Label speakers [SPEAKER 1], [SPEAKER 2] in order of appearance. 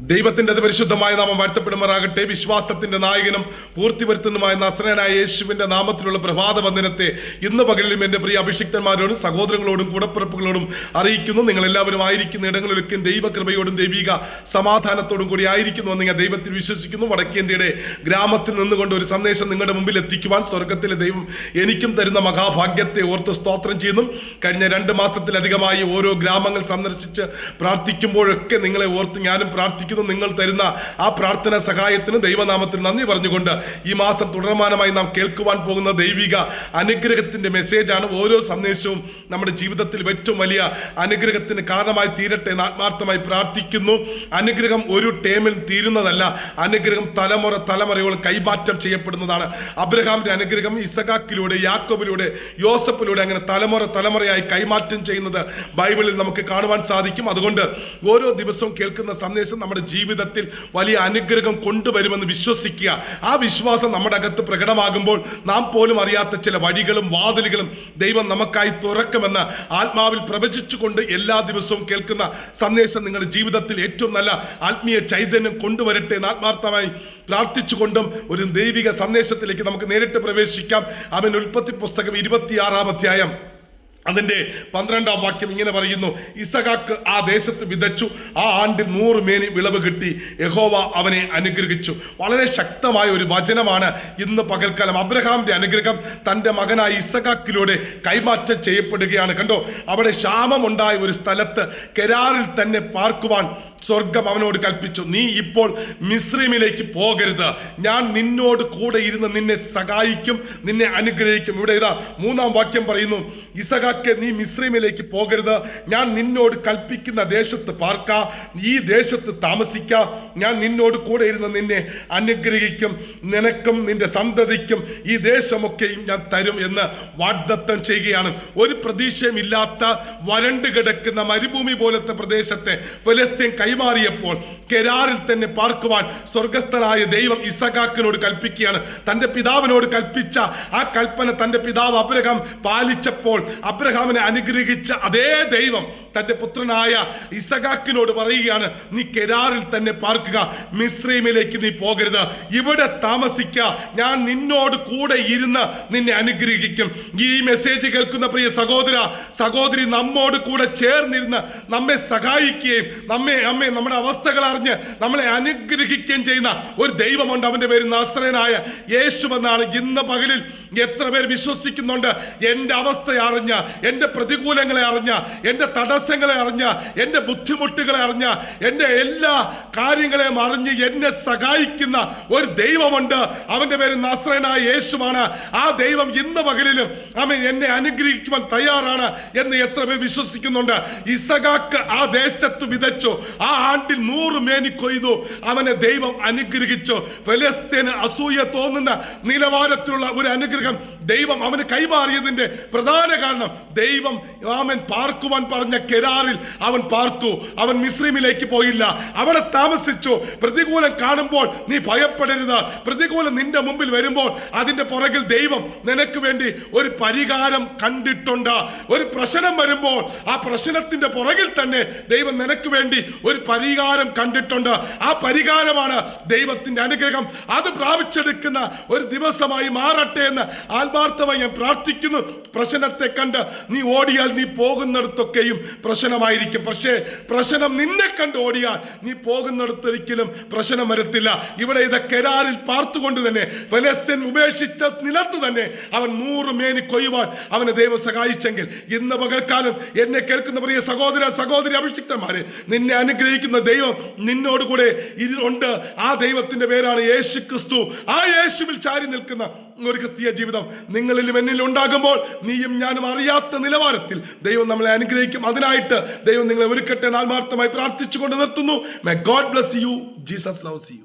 [SPEAKER 1] ദൈവത്തിന്റെ പരിശുദ്ധമായ നാമം വാഴ്ത്തപ്പെടുമാറാകട്ടെ. വിശ്വാസത്തിന്റെ നായകനും പൂർത്തി വരുത്തുന്നതുമായ നസ്രനായ യേശുവിന്റെ നാമത്തിലുള്ള പ്രഭാത വന്ദനത്തെ ഇന്ന് പകലിലും എന്റെ പ്രിയ അഭിഷിക്തന്മാരോടും സഹോദരങ്ങളോടും കൂടപ്പിറപ്പുകളോടും അറിയിക്കുന്നു. നിങ്ങൾ എല്ലാവരും ആയിരിക്കുന്ന ഇടങ്ങളിലൊക്കെയും ദൈവകൃപയോടും ദൈവിക സമാധാനത്തോടും കൂടി ആയിരിക്കുന്നു എന്ന് ഞാൻ ദൈവത്തിൽ വിശ്വസിക്കുന്നു. വടക്കേന്ത്യയുടെ ഗ്രാമത്തിൽ നിന്നുകൊണ്ട് ഒരു സന്ദേശം നിങ്ങളുടെ മുമ്പിൽ എത്തിക്കുവാൻ സ്വർഗത്തിലെ ദൈവം എനിക്കും തരുന്ന മഹാഭാഗ്യത്തെ ഓർത്ത് സ്തോത്രം ചെയ്യുന്നു. കഴിഞ്ഞ രണ്ട് മാസത്തിലധികമായി ഓരോ ഗ്രാമങ്ങൾ സന്ദർശിച്ച് പ്രാർത്ഥിക്കുമ്പോഴൊക്കെ നിങ്ങളെ ഓർത്ത് ഞാനും പ്രാർത്ഥിക്കുന്നു. നിങ്ങൾ തരുന്ന ആ പ്രാർത്ഥന സഹായത്തിന് ദൈവനാമത്തിൽ നന്ദി പറഞ്ഞുകൊണ്ട് ഈ മാസം തുടർമാനമായി നാം കേൾക്കുവാൻ പോകുന്ന ദൈവിക അനുഗ്രഹത്തിന്റെ മെസ്സേജാണ് ഓരോ സന്ദേശവും നമ്മുടെ ജീവിതത്തിൽ ഏറ്റവും വലിയ അനുഗ്രഹത്തിന് കാരണമായി തീരട്ടെ എന്ന് ആത്മാർത്ഥമായി പ്രാർത്ഥിക്കുന്നു. അനുഗ്രഹം ഒരു ടേമിൽ തീരുന്നതല്ല. അനുഗ്രഹം തലമുറ തലമുറയോളം കൈമാറ്റം ചെയ്യപ്പെടുന്നതാണ്. അബ്രഹാമിന്റെ അനുഗ്രഹം ഇസഖാക്കിലൂടെ യാക്കോബിലൂടെ യോസഫിലൂടെ അങ്ങനെ തലമുറ തലമുറയായി കൈമാറ്റം ചെയ്യുന്നത് ബൈബിളിൽ നമുക്ക് കാണുവാൻ സാധിക്കും. അതുകൊണ്ട് ഓരോ ദിവസവും കേൾക്കുന്ന സന്ദേശം നമ്മുടെ ജീവിതത്തിൽ വലിയ അനുഗ്രഹം കൊണ്ടുവരുമെന്ന് വിശ്വസിക്കുക. ആ വിശ്വാസം നമ്മുടെ അകത്ത് പ്രകടമാകുമ്പോൾ നാം പോലും അറിയാത്ത ചില വഴികളും വാതിലുകളും ദൈവം നമുക്കായി തുറക്കുമെന്ന് ആത്മാവിൽ പ്രവചിച്ചുകൊണ്ട് എല്ലാ ദിവസവും കേൾക്കുന്ന സന്ദേശം നിങ്ങളുടെ ജീവിതത്തിൽ ഏറ്റവും നല്ല ആത്മീയ ചൈതന്യം കൊണ്ടുവരട്ടെ എന്ന് ആത്മാർത്ഥമായി പ്രാർത്ഥിച്ചുകൊണ്ടും ഒരു ദൈവിക സന്ദേശത്തിലേക്ക് നമുക്ക് നേരിട്ട് പ്രവേശിക്കാം. അവൻ ഉൽപ്പത്തി പുസ്തകം ഇരുപത്തിയാറാം അധ്യായം. അതിന്റെ പന്ത്രണ്ടാം വാക്യം ഇങ്ങനെ പറയുന്നു ഇസഹാക്ക് ആ ദേശത്ത് വിതച്ചു ആ ആണ്ടിൽ നൂറ് മേനി വിളവ് കിട്ടി യഹോവ അവനെ അനുഗ്രഹിച്ചു. വളരെ ശക്തമായ ഒരു വചനമാണ് ഇന്ന് പകൽക്കാലം. അബ്രഹാമിന്റെ അനുഗ്രഹം തന്റെ മകനായ ഇസഹാക്കിലൂടെ കൈമാറ്റം ചെയ്യപ്പെടുകയാണ്. കണ്ടോ അവിടെ ക്ഷാമമുണ്ടായ ഒരു സ്ഥലത്ത് കെരാറിൽ തന്നെ പാർക്കുവാൻ സ്വർഗം അവനോട് കൽപ്പിച്ചു. നീ ഇപ്പോൾ മിശ്രീമിലേക്ക് പോകരുത്. ഞാൻ നിന്നോട് കൂടെ ഇരുന്ന് നിന്നെ സഹായിക്കും നിന്നെ അനുഗ്രഹിക്കും. ഇവിടെ ഇതാ മൂന്നാം വാക്യം പറയുന്നു ഇസഹാക്കെ നീ മിശ്രീമിലേക്ക് പോകരുത്. ഞാൻ നിന്നോട് കൽപ്പിക്കുന്ന ദേശത്ത് പാർക്ക ഈ ദേശത്ത് താമസിക്ക. ഞാൻ നിന്നോട് കൂടെ ഇരുന്ന് നിന്നെ അനുഗ്രഹിക്കും നിനക്കും നിന്റെ സന്തതിക്കും ഈ ദേശമൊക്കെയും ഞാൻ തരും എന്ന് വാഗ്ദത്തം ചെയ്യുകയാണ്. ഒരു പ്രതീക്ഷയും ഇല്ലാത്ത വരണ്ട് കിടക്കുന്ന മരുഭൂമി പോലത്തെ പ്രദേശത്തെ ഫലസ്തീൻ കൈമാറിയപ്പോൾ കെരാറിൽ തന്നെ പാർക്കുവാൻ സ്വർഗസ്ഥനായ ദൈവം ഇസഖാക്കിനോട് കൽപ്പിക്കുകയാണ്. തന്റെ പിതാവിനോട് കൽപ്പിച്ച ആ കൽപ്പന തന്റെ പിതാവ് അബ്രഹാം പാലിച്ചപ്പോൾ അബ്രഹാമിനെ അനുഗ്രഹിച്ച അതേ ദൈവം തന്റെ പുത്രനായ ഇസഖാക്കിനോട് പറയുകയാണ് നീ കെരാറിൽ തന്നെ പാർക്കുക മിശ്രീമിലേക്ക് നീ പോകരുത്. ഇവിടെ താമസിക്കുക ഞാൻ നിന്നോട് കൂടെ ഇരുന്ന് നിന്നെ അനുഗ്രഹിക്കും. ഈ മെസ്സേജ് കേൾക്കുന്ന പ്രിയ സഹോദര സഹോദരി നമ്മോട് കൂടെ ചേർന്നിരുന്ന് നമ്മെ സഹായിക്കുകയും നമ്മെ അമ്മേ നമ്മുടെ അവസ്ഥകൾ അറിഞ്ഞ് നമ്മളെ അനുഗ്രഹിക്കുകയും ചെയ്യുന്ന ഒരു ദൈവമുണ്ട് അവന്റെ പേര് നാസ്രനായ യേശു എന്നാണ് ഇന്ന് പകലിൽ എത്ര പേര് വിശ്വസിക്കുന്നുണ്ട്? എന്റെ അവസ്ഥ അറിഞ്ഞ എന്റെ പ്രതികൂലങ്ങളെ അറിഞ്ഞ എന്റെ തടസ്സങ്ങളെ അറിഞ്ഞ എന്റെ ബുദ്ധിമുട്ടുകളെ അറിഞ്ഞ എന്റെ എല്ലാ കാര്യങ്ങളെയും അറിഞ്ഞ് എന്നെ സഹായിക്കുന്ന ഒരു ദൈവമുണ്ട്. അവന്റെ പേര് നാസ്രനായ യേശുവാണ്. ആ ദൈവം ഇന്ന് പകലിലും അവൻ എന്നെ അനുഗ്രഹിക്കുവാൻ തയ്യാറാണ് എന്ന് എത്ര പേർ വിശ്വസിക്കുന്നുണ്ട്? ഇസഖാക്ക് ആ ദേശത്ത് വിതച്ചു. ആണ്ടിൽ നൂറ് മേനി കൊയ്തു. അവനെ ദൈവം അനുഗ്രഹിച്ചു. ഫലസ്തീന് അസൂയ തോന്നുന്ന നിലവാരത്തിലുള്ള ഒരു അനുഗ്രഹം ദൈവം അവന് കൈമാറിയതിന്റെ പ്രധാന കാരണം ദൈവം അവൻ പാർക്കുവാൻ പറഞ്ഞ കെരാറിൽ അവൻ പാർത്തു. അവൻ മിശ്രീമിലേക്ക് പോയില്ല. അവിടെ താമസിച്ചു. പ്രതികൂലം കാണുമ്പോൾ നീ ഭയപ്പെടരുത്. പ്രതികൂലം നിന്റെ മുമ്പിൽ വരുമ്പോൾ അതിന്റെ പുറകിൽ ദൈവം നിനക്ക് വേണ്ടി ഒരു പരിഹാരം കണ്ടിട്ടുണ്ട്. ഒരു പ്രശ്നം വരുമ്പോൾ ആ പ്രശ്നത്തിന്റെ പുറകിൽ തന്നെ ദൈവം നിനക്ക് വേണ്ടി ഒരു പരിഹാരം കണ്ടിട്ടുണ്ട്. ആ പരിഹാരമാണ് ദൈവത്തിന്റെ അനുഗ്രഹം. അത് പ്രാപിച്ചെടുക്കുന്ന ഒരു ദിവസമായി മാറട്ടെ എന്ന് ആത്മാർത്ഥമായി ഞാൻ പ്രാർത്ഥിക്കുന്നു. പ്രശ്നത്തെ കണ്ട് നീ ഓടിയാൽ നീ പോകുന്നിടത്തൊക്കെയും പ്രശ്നമായിരിക്കും. പക്ഷേ പ്രശ്നം നിന്നെ കണ്ട് ഓടിയാൽ നീ പോകുന്നിടത്തൊരിക്കലും പ്രശ്നം വരത്തില്ല. ഇവിടെ ഇത് കെരാറിൽ പാർത്തുകൊണ്ട് തന്നെ ഫലസ്തീൻ ഉപേക്ഷിച്ച നിലത്ത് തന്നെ അവൻ നൂറ് മേനി കൊയ്യുവാൻ അവനെ ദൈവം സഹായിച്ചെങ്കിൽ ഇന്ന് പകൽക്കാലം എന്നെ കേൾക്കുന്ന പ്രിയ സഹോദര സഹോദരി അഭിഷിക്തന്മാരെ നിന്നെ അനുഗ്രഹിക്കുന്ന ദൈവം നിന്നോട് കൂടെ ഉണ്ട് ആ ദൈവത്തിന്റെ പേരാണ് യേശു ക്രിസ്തു ആ യേശുവിൽ ചാരി നിൽക്കുന്ന ഒരു ക്രിസ്തീയ ജീവിതം നിങ്ങളിലും എന്നിലും ഉണ്ടാകുമ്പോൾ നീയും ഞാനും അറിയാത്ത നിലവാരത്തിൽ ദൈവം നമ്മളെ അനുഗ്രഹിക്കും. അതിനായിട്ട് ദൈവം നിങ്ങളെ ഒരുക്കട്ടെ എന്ന് ആത്മാർത്ഥമായി പ്രാർത്ഥിച്ചുകൊണ്ട് നിർത്തുന്നു. My God bless you Jesus loves you